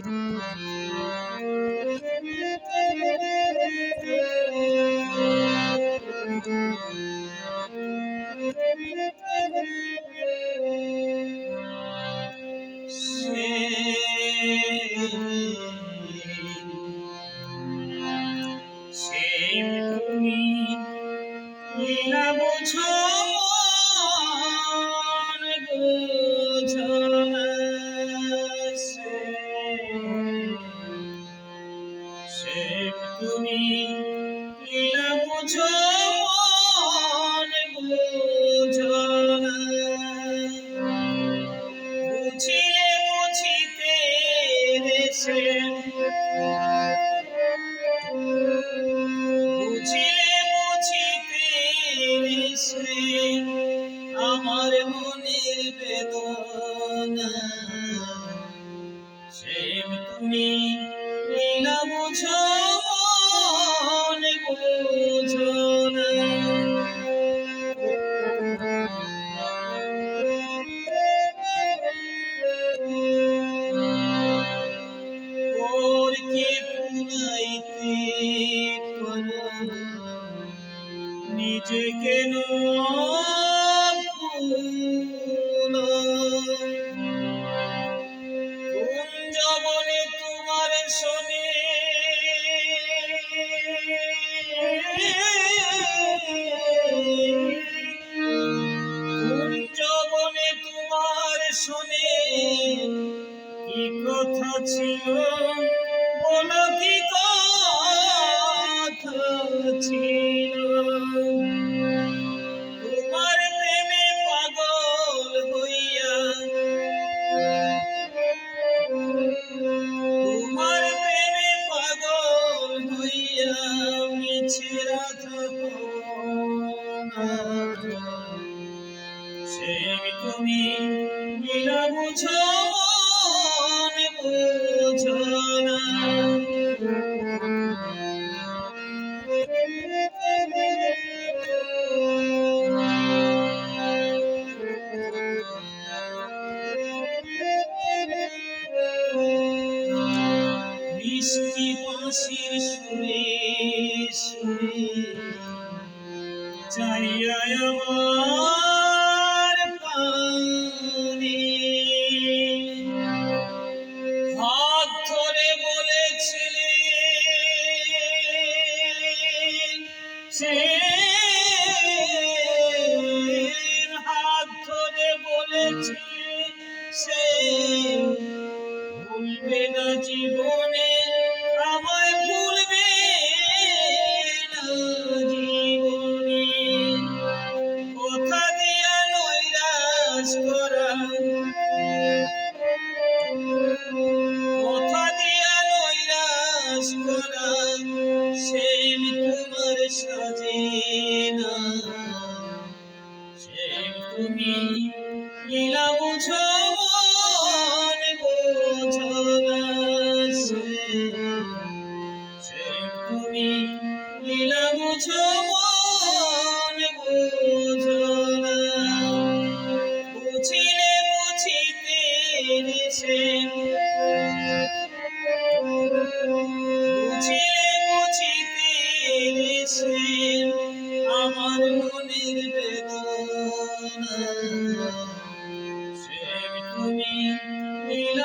মন বুঝো তুমি বুঝো বুঝিলে বুঝিতে সে বুঝিলে বুঝিতে সে আমার মনের বেদনা। সে তুমি কেন কুঞ্জবনে তোমার শোনে? কুঞ্জবনে তোমার শোনে? কি কথা ছিল? তুমি মিলা বুঝো বুঝো না। মিষ্টি বাঁশির সুরে সুরে চাইয়া আমার পানে হাত সে হাত ধরে সে ভুলবে জীবনে। তোমার नील